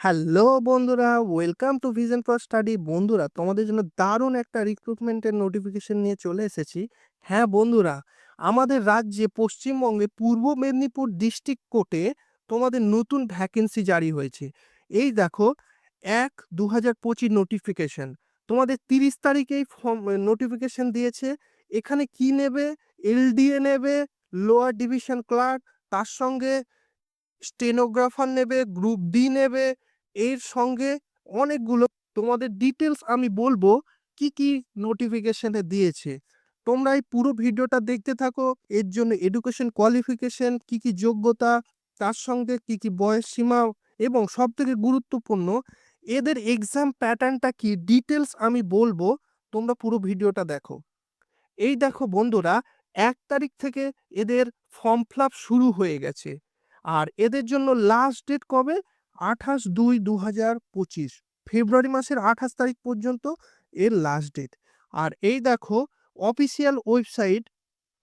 Hello বন্ধুরা, welcome to vision for study. বন্ধুরা, তোমাদের জন্য দারুণ একটা রিক্রুটমেন্টের নোটিফিকেশন নিয়ে চলে এসেছি। হ্যাঁ বন্ধুরা, আমাদের রাজ্যে, পশ্চিমবঙ্গে, পূর্ব মেদিনীপুর ডিস্ট্রিক্ট কোর্টে তোমাদের নতুন ভ্যাকেন্সি জারি হয়েছে। এই দেখো, এক দু হাজার পঁচিশ নোটিফিকেশন তোমাদের তিরিশ তারিখেই নোটিফিকেশন দিয়েছে। এখানে কি নেবে? এলডিএ নেবে লোয়ার ডিভিশন ক্লার্ক তার সঙ্গে স্টেনোগ্রাফার নেবে গ্রুপ ডি নেবে এর সঙ্গে অনেকগুলো তোমাদের ডিটেলস আমি বলব কি কি নোটিফিকেশনে দিয়েছে। তোমরা এই পুরো ভিডিওটা দেখতে থাকো, এর জন্য এডুকেশন কোয়ালিফিকেশন কি কি যোগ্যতা, তার সঙ্গে কি কি বয়স সীমা এবং সব থেকে গুরুত্বপূর্ণ এদের এক্সাম প্যাটার্নটা কি ডিটেলস আমি বলব, তোমরা পুরো ভিডিওটা দেখো। এই দেখো বন্ধুরা, এক তারিখ থেকে এদের ফর্ম ফিল শুরু হয়ে গেছে। আর এদের জন্য লাস্ট ডেট কবে? আঠাশ দুই দু হাজার পঁচিশ, ফেব্রুয়ারি মাসের আঠাশ তারিখ পর্যন্ত এর লাস্ট ডেট আর এই দেখো official website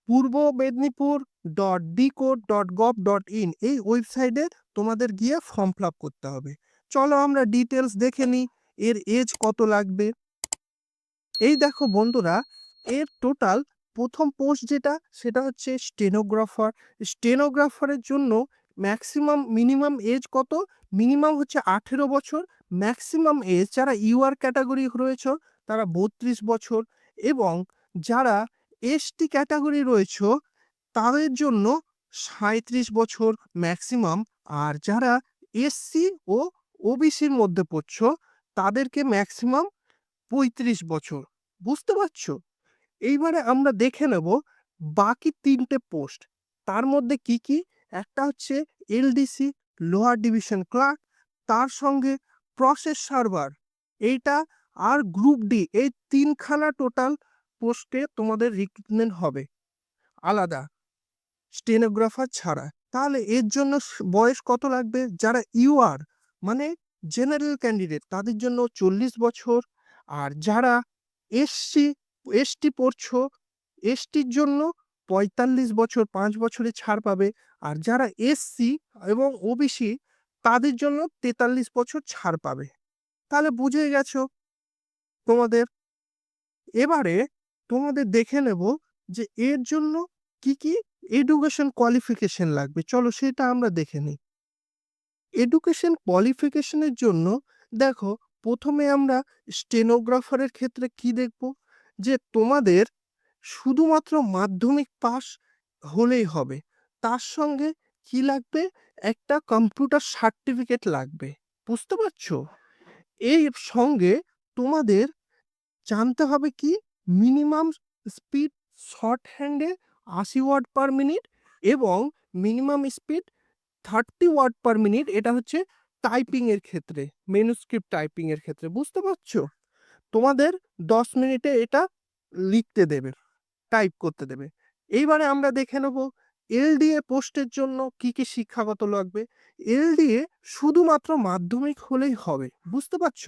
Purba Medinipur dot decode dot gov dot in এই ওয়েবসাইটে তোমাদের গিয়ে ফর্ম ফিল আপ করতে হবে। চলো আমরা ডিটেলস দেখে নিই, এর এজ কত লাগবে। এই দেখো বন্ধুরা, এর টোটাল প্রথম পোস্ট যেটা, সেটা হচ্ছে স্টেনোগ্রাফার স্টেনোগ্রাফারের জন্য ম্যাক্সিমাম মিনিমাম এজ কত? মিনিমাম হচ্ছে আঠেরো বছর। ম্যাক্সিমাম এজ যারা ইউআর ক্যাটাগরি রয়েছে, তারা বত্রিশ বছর। এবং যারা এসটি ক্যাটাগরি রয়েছে, তাদের জন্য সাঁত্রিশ বছর ম্যাক্সিমাম। আর যারা এসসি ও ওবিসির মধ্যে পড়ছ, তাদেরকে ম্যাক্সিমাম পঁয়ত্রিশ বছর। বুঝতে পারছ? এইবারে আমরা দেখে নেব বাকি তিনটে পোস্ট। তার মধ্যে কি কি? একটা হচ্ছে এলডিসি, লোয়ার ডিভিশন ক্লার্ক, তার সঙ্গে প্রসেস সার্ভার। এইটা আর গ্রুপ ডি, এই তিনখানা টোটাল পোস্টে তোমাদের রিক্রুটমেন্ট হবে। আলাদা। স্টেনোগ্রাফার ছাড়া। তাহলে এর জন্য বয়স কত লাগবে? যারা ইউআর মানে জেনারেল ক্যান্ডিডেট, তাদের জন্য চল্লিশ বছর। আর যারা এসসি, এসটি পড়ছো, এসটির জন্য পঁয়তাল্লিশ বছর, পাঁচ বছরে ছাড় পাবে। আর যারা এসসি এবং ওবিসি তাদের জন্য তেতাল্লিশ বছর ছাড় পাবে। তাহলে বুঝে গেছো? তোমাদের? এবারে তোমাদের দেখে নেব যে এর জন্য কি কি এডুকেশন কোয়ালিফিকেশন লাগবে। চলো সেটা আমরা দেখে নিই। এডুকেশন কোয়ালিফিকেশনের জন্য দেখো, প্রথমে আমরা স্টেনোগ্রাফারের ক্ষেত্রে কি দেখব? যে তোমাদের শুধুমাত্র মাধ্যমিক পাস হলেই হবে। তার সঙ্গে কি লাগবে? একটা কম্পিউটার সার্টিফিকেট লাগবে। বুঝতে পারছ? এই সঙ্গে তোমাদের জানতে হবে কি? মিনিমাম স্পিড শর্ট হ্যান্ডে আশি ওয়ার্ড পার মিনিট এবং minimum speed thirty word per minute এটা হচ্ছে টাইপিং এর ক্ষেত্রে মেনুস্ক্রিপ্ট টাইপিং এর ক্ষেত্রে। বুঝতে পারছ? তোমাদের দশ মিনিটে এটা লিখতে দেবে টাইপ করতে দেবে। এইবারে আমরা দেখে নেব এলডিএ পোস্টের জন্য কি কি শিক্ষাগত লাগবে? এলডিএ শুধুমাত্র মাধ্যমিক হলেই হবে, বুঝতে পারছ?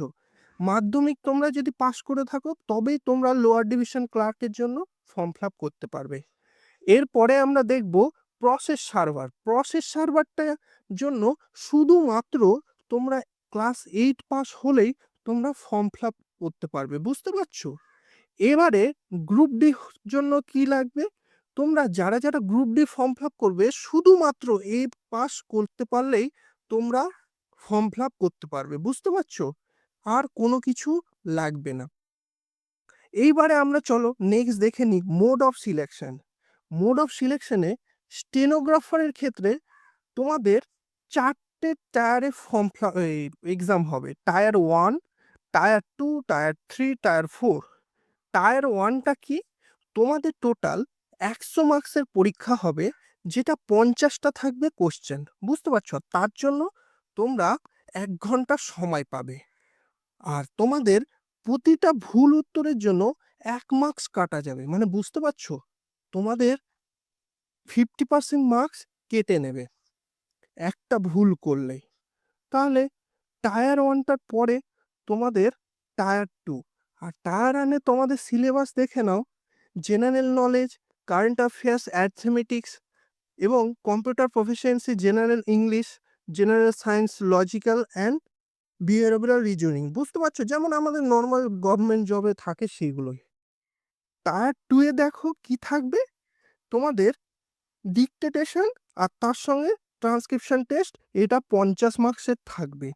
মাধ্যমিক তোমরা যদি পাশ করে থাকো, তবেই তোমরা লোয়ার ডিভিশন ক্লার্কের জন্য ফর্ম ফিল করতে পারবে। এরপরে আমরা দেখব প্রসেস সার্ভার প্রসেস সার্ভারটার জন্য শুধুমাত্র তোমরা ক্লাস এইট পাস হলেই তোমরা ফর্ম ফিল করতে পারবে, বুঝতে পারছ? এবারে গ্রুপ ডি জন্য কি লাগবে? তোমরা যারা যারা গ্রুপ ডি ফর্ম ফিল করবে, শুধুমাত্র এই পাস করতে পারলেই তোমরা ফর্ম ফিল করতে পারবে, বুঝতে পারছ? আর কোনো কিছু লাগবে না। এইবারে আমরা চলো নেক্সট দেখে নিই mode of selection mode of সিলেকশনে স্টেনোগ্রাফারের ক্ষেত্রে তোমাদের চারটে টায়ারে ফর্ম এক্সাম হবে। Tier one tier two tier three tier four tier ওয়ানটা কি? তোমাদের টোটাল একশো মার্কসের পরীক্ষা হবে, যেটা পঞ্চাশটা থাকবে কোশ্চেন বুঝতে পারছ? তার জন্য তোমরা এক ঘণ্টা সময় পাবে। আর তোমাদের প্রতিটা ভুল উত্তরের জন্য এক মার্কস কাটা যাবে। মানে বুঝতে পারছ? তোমাদের ফিফটি পার্সেন্ট মার্কস কেটে নেবে একটা ভুল করলেই। তাহলে টায়ার ওয়ানটার পরে তোমাদের টায়ার টু আর টায়ার ওয়ানে তোমাদের সিলেবাস দেখে নাও general knowledge current affairs arithmetic এবং computer proficiency general English general science logical and behavioural reasoning বুঝতে পারছ? যেমন আমাদের নর্মাল গভর্নমেন্ট জবে থাকে সেইগুলোই। টায়ার টুয়ে দেখো কি থাকবে? তোমাদের ডিকটেটেশন আর তার সঙ্গে ট্রান্সক্রিপশন টেস্ট এটা পঞ্চাশ মার্কসের থাকবে।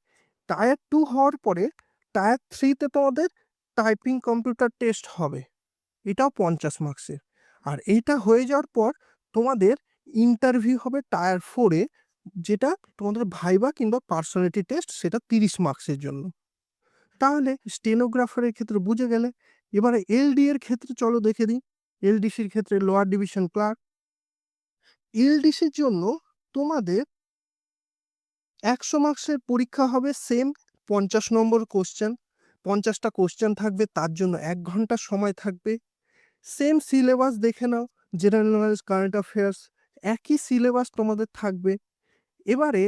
টায়ার টু হওয়ার পরে টায়ার থ্রিতে তোমাদের টাইপিং কম্পিউটার টেস্ট হবে। এটাও পঞ্চাশ মার্কসের আর এইটা হয়ে যাওয়ার পর তোমাদের ইন্টারভিউ হবে টায়ার ফোরে যেটা তোমাদের ভাইবা কিংবা পার্সোনালিটি টেস্ট সেটা তিরিশ মার্কসের জন্য। তাহলে স্টেনোগ্রাফারের ক্ষেত্রে বুঝে গেলে, এবারে এলডি এর ক্ষেত্রে চলো দেখে দিই। এলডিসির ক্ষেত্রে লোয়ার ডিভিশন ক্লার্ক এলডিসির জন্য তোমাদের একশো মার্কসের পরীক্ষা হবে সেম পঞ্চাশ নম্বর কোশ্চেন পঞ্চাশটা কোশ্চেন থাকবে, তার জন্য এক ঘণ্টা সময় থাকবে। সেম সিলেবাস দেখে নাও জেনারেল নলেজ কারেন্ট অ্যাফেয়ার্স একই সিলেবাস তোমাদের থাকবে। এবারে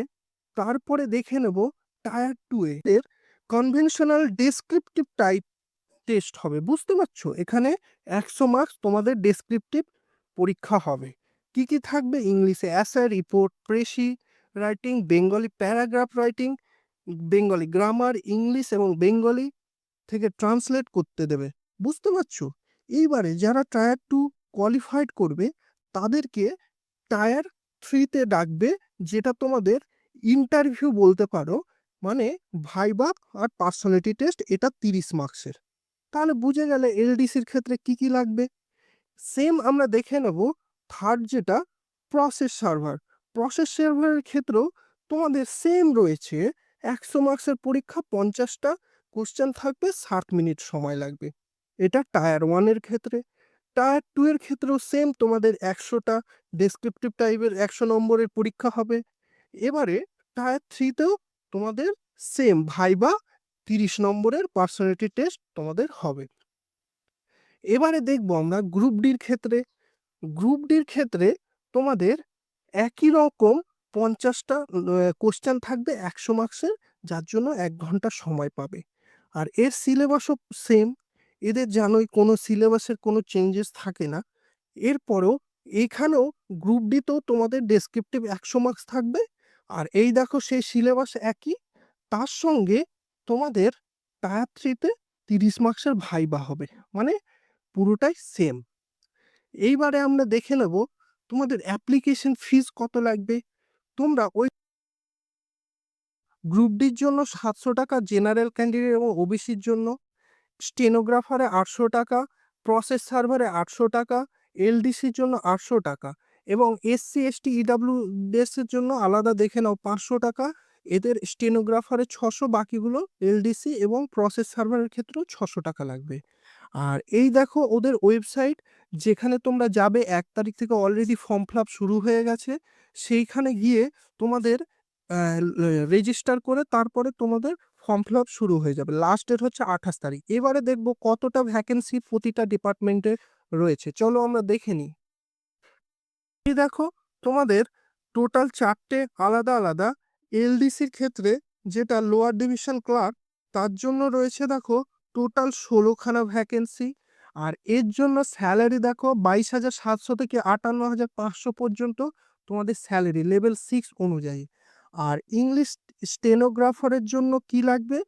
তারপরে দেখে নেব টায়ার টু এর কনভেনশনাল ডেসক্রিপটিভ টাইপ টেস্ট হবে। বুঝতে পারছ? এখানে একশো মার্কস তোমাদের ডেসক্রিপটিভ পরীক্ষা হবে। কি কি থাকবে? ইংলিশে essay report precis writing Bengali paragraph writing Bengali grammar English এবং বেঙ্গলি থেকে ট্রান্সলেট করতে দেবে। বুঝতে পারছ? এইবারে যারা টায়ার টু কোয়ালিফাইড করবে, তাদেরকে টায়ার থ্রিতে ডাকবে, যেটা তোমাদের ইন্টারভিউ বলতে পারো মানে ভাইবা আর পার্সোনালিটি টেস্ট এটা তিরিশ মার্কসের তাহলে বুঝে গেলে এলডিসির ক্ষেত্রে কি কি লাগবে? সেম আমরা দেখে নেব থার্ড যেটা প্রসেস সার্ভার প্রসেস সার্ভারের ক্ষেত্রেও তোমাদের সেম রয়েছে, একশো মার্কসের পরীক্ষা, পঞ্চাশটা কোশ্চেন থাকবে, ষাট মিনিট সময় লাগবে। এটা টায়ার ওয়ানের ক্ষেত্রে। টায়ার টু এর ক্ষেত্রেও সেম তোমাদের একশোটা ডেসক্রিপটিভ টাইপের একশো নম্বরের পরীক্ষা হবে। এবারে টায়ার থ্রিতেও তোমাদের সেম ভাইবা তিরিশ নম্বরের পার্সোনালিটি টেস্ট তোমাদের হবে। এবারে দেখব আমরা গ্রুপ ডির ক্ষেত্রে। গ্রুপ ডির ক্ষেত্রে তোমাদের একই রকম পঞ্চাশটা কোশ্চেন থাকবে একশো মার্কসের যার জন্য এক ঘণ্টা সময় পাবে। আর এর সিলেবাসও সেম এদের জানোই কোনো সিলেবাসের কোনো চেঞ্জেস থাকে না। এরপরেও এখানেও গ্রুপ ডিতেও তোমাদের ডেসক্রিপটিভ একশো মার্কস থাকবে। আর এই দেখো সেই সিলেবাস একই। তার সঙ্গে তোমাদের টায়ার থ্রিতে তিরিশ মার্কসের ভাইবা হবে। মানে পুরোটাই সেম এইবারে আমরা দেখে নেব তোমাদের অ্যাপ্লিকেশন ফিস কত লাগবে। তোমরা ওই গ্রুপ ডির জন্য সাতশো টাকা জেনারেল ক্যান্ডিডেট এবং ওবিসির জন্য স্টেনোগ্রাফারে আটশো টাকা, প্রসেস সার্ভারে আটশো টাকা এলডিসির জন্য আটশো টাকা এবং এসসি এসটি ইডাব্লিউ এর জন্য আলাদা দেখে নাও পাঁচশো টাকা। এদের স্টেনোগ্রাফারে ছশো, বাকিগুলো এলডিসি এবং প্রসেস সার্ভারের ক্ষেত্রেও ছশো টাকা লাগবে। আর এই দেখো ওদের ওয়েবসাইট যেখানে তোমরা যাবে, এক তারিখ থেকে অলরেডি ফর্ম ফিল শুরু হয়ে গেছে। সেইখানে গিয়ে তোমাদের রেজিস্টার করে তারপরে তোমাদের ফর্ম ফিল আপ শুরু হয়ে যাবে। লাস্ট ডেট হচ্ছে আঠাশ তারিখ। এবারে দেখব কতটা ভ্যাকেন্সি প্রতিটা ডিপার্টমেন্টে রয়েছে। চলো আমরা দেখে নিই। দেখো, তোমাদের টোটাল চারটে আলাদা আলাদা এলডিসির ক্ষেত্রে যেটা লোয়ার ডিভিশন ক্লার্ক তার জন্য রয়েছে দেখো টোটাল ষোলোখানা ভ্যাকেন্সি আর এর জন্য স্যালারি দেখো বাইশ হাজার সাতশো থেকে আটান্ন হাজার পাঁচশো পর্যন্ত তোমাদের স্যালারি লেভেল সিক্স অনুযায়ী। আর ইংলিশ স্টেনোগ্রাফারের জন্য কি লাগবে?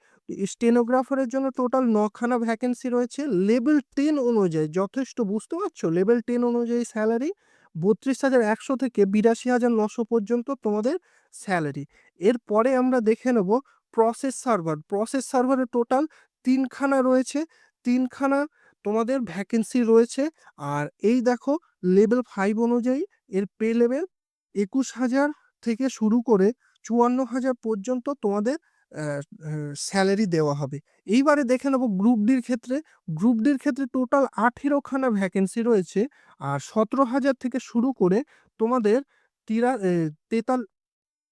স্টেনোগ্রাফারের জন্য টোটাল নখানা ভ্যাকেন্সি রয়েছে। লেভেল টেন অনুযায়ী, যথেষ্ট, বুঝতে পারছ? লেভেল টেন অনুযায়ী স্যালারি বত্রিশ হাজার একশো থেকে বিরাশি হাজার নশো পর্যন্ত তোমাদের স্যালারি এরপরে আমরা দেখে নেব প্রসেস সার্ভার প্রসেস সার্ভারে টোটাল তিনখানা রয়েছে। তিনখানা তোমাদের ভ্যাকেন্সি রয়েছে। আর এই দেখো লেভেল ফাইভ অনুযায়ী এর পে লেভেল একুশ হাজার থেকে শুরু করে চুয়ান্ন হাজার পর্যন্ত তোমাদের স্যালারি দেওয়া হবে। এইবারে দেখে নেব গ্রুপ ডির ক্ষেত্রে গ্রুপ ডির ক্ষেত্রে টোটাল আঠেরোখানা ভ্যাকেন্সি রয়েছে। আর সতেরো হাজার থেকে শুরু করে তোমাদের তিরা তেতাল,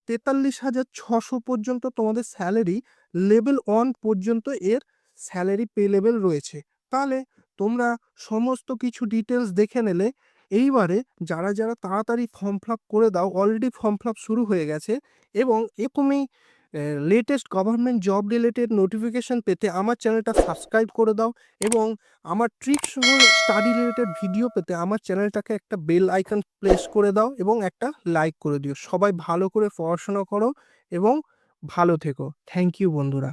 তেতাল্লিশ হাজার ছশো পর্যন্ত তোমাদের স্যালারি লেভেল ওয়ান পর্যন্ত এর স্যালারি পে লেভেল রয়েছে। তাহলে তোমরা সমস্ত কিছু ডিটেলস দেখে নিলে এইবারে যারা যারা তাড়াতাড়ি ফর্ম ফিল করে দাও অলরেডি ফর্ম ফিল শুরু হয়ে গেছে এবং এরকমই latest government job related notification পেতে আমার চ্যানেলটা সাবস্ক্রাইব করে দাও এবং আমার ট্রিক্স সহ স্টাডি রিলেটেড ভিডিও পেতে আমার চ্যানেলটাকে একটা বেল আইকন প্রেস করে দাও এবং একটা লাইক করে দিও। সবাই ভালো করে পড়াশোনা করো এবং ভালো থেকো। থ্যাংক ইউ বন্ধুরা।